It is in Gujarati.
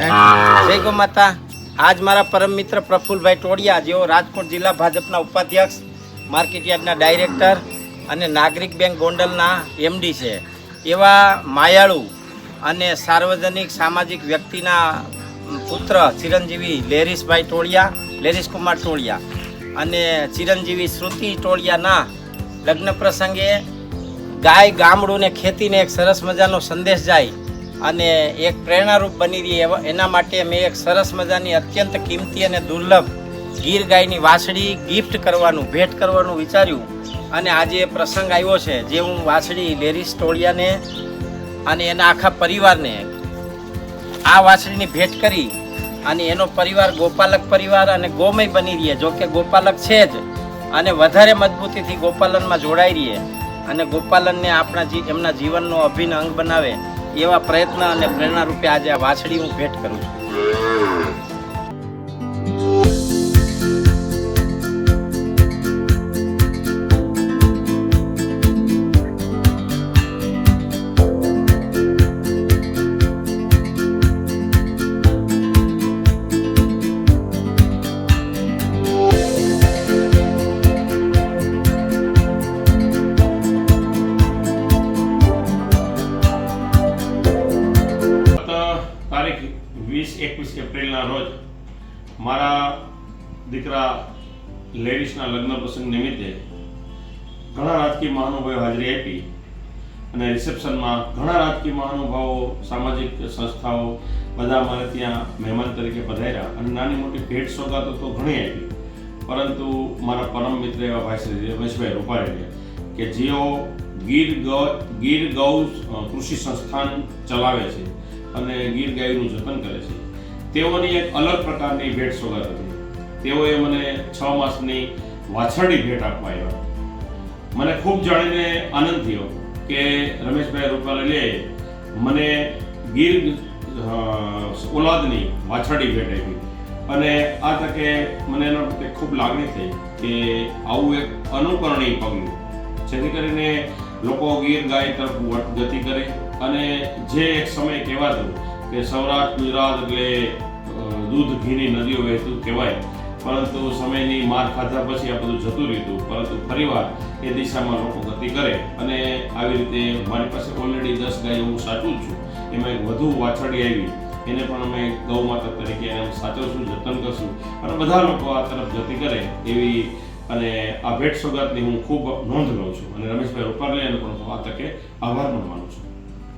જય ગો માતા. આજ મારા પરમ મિત્ર પ્રફુલભાઈ ટોડિયા જેઓ રાજકોટ જિલ્લા ભાજપના ઉપાધ્યક્ષ માર્કેટ યાર્ડના ડાયરેક્ટર અને નાગરિક બેંક ગોંડલના એમડી છે. એવા માયાળુ અને સાર્વજનિક સામાજિક વ્યક્તિના પુત્ર ચિરંજીવી લેરીશભાઈ ટોળિયા લેરીશ કુમાર ટોળિયા અને ચિરંજીવી શ્રુતિ ટોળિયાના લગ્ન પ્રસંગે ગાય ગામડું ને ખેતીને એક સરસ મજાનો સંદેશ જાય અને એક પ્રેરણારૂપ બની રહી એવા એના માટે મેં એક સરસ મજાની અત્યંત કિંમતી અને દુર્લભ ગીર ગાયની વાછડી ગિફ્ટ કરવાનું, ભેટ કરવાનું વિચાર્યું. અને આજે એ પ્રસંગ આવ્યો છે જે હું વાછડી લેરીસ ટોળિયાને અને એના આખા પરિવારને આ વાછડીની ભેટ કરી અને એનો પરિવાર ગોપાલક પરિવાર અને ગોમય બની રહીએ, જો કે ગોપાલક છે જ. અને વધારે મજબૂતીથી ગોપાલનમાં જોડાઈ રહીએ. અને ગોપાલનને આપણા જી એમના જીવનનો અભિન્ન અંગ બનાવે. એવા પ્રયત્ન અને પ્રેરણા રૂપે આજે આ વાછડી હું ભેટ કરું છું. તારીખ વીસ એકવીસ એપ્રિલના રોજ મારા દીકરા લેડીસના લગ્ન પ્રસંગ નિમિત્તે ઘણા રાજકીય મહાનુભાવો હાજરી આપી અને રિસેપ્શનમાં ઘણા રાજકીય મહાનુભાવો, સામાજિક સંસ્થાઓ બધા અમારે ત્યાં મહેમાન તરીકે પધાર્યા અને નાની મોટી ભેટ સોગાતો તો ઘણી આપી. પરંતુ મારા પરમ મિત્ર એવા ભાઈ શ્રી રમેશભાઈ રૂપારેલિયા કે જેઓ ગીર ગૌ ગીર ગૌ કૃષિ સંસ્થાન ચલાવે છે. અને ગીર ગાયનું જતન કરે છે. તેઓની એક અલગ પ્રકારની ભેટ સોગાદ હતી. તેઓએ મને છ માસની વાછરડી ભેટ આપવા આવ્યા. મને ખૂબ જાણીને આનંદ થયો કે રમેશભાઈ રૂપાલાલીએ મને ગીર ઓલાદની વાછરડી ભેટ આપી. અને આ તકે મને એના પ્રત્યે ખૂબ લાગણી થઈ કે આવું એક અનુકરણીય પગલું. જેથી કરીને લોકો ગીર ગાય તરફ ગતિ કરે અને જે એક સમય કહેવાતો કે સૌરાષ્ટ્ર ગુજરાત એટલે દૂધ, ઘીની નદીઓ વહેતું કહેવાય. પરંતુ સમયની માર ખાધા પછી આ બધું જતું રહ્યું પરંતુ ફરીવાર એ દિશામાં લોકો ગતિ કરે અને આવી રીતે મારી પાસે ઓલરેડી દસ ગાય હું સાચું છું. એમાં એક વધુ વાછરડી આવી. એને પણ અમે ગૌ માતા તરીકે એને સાચવશું, જતન કરશું. અને બધા લોકો આ તરફ ગતિ કરે એવી અને આ ભેટ સોગાદની હું ખૂબ નોંધ લઉં છું. અને રમેશભાઈ રૂપાણીને પણ હું આ તકે આભાર પણ માનું છું.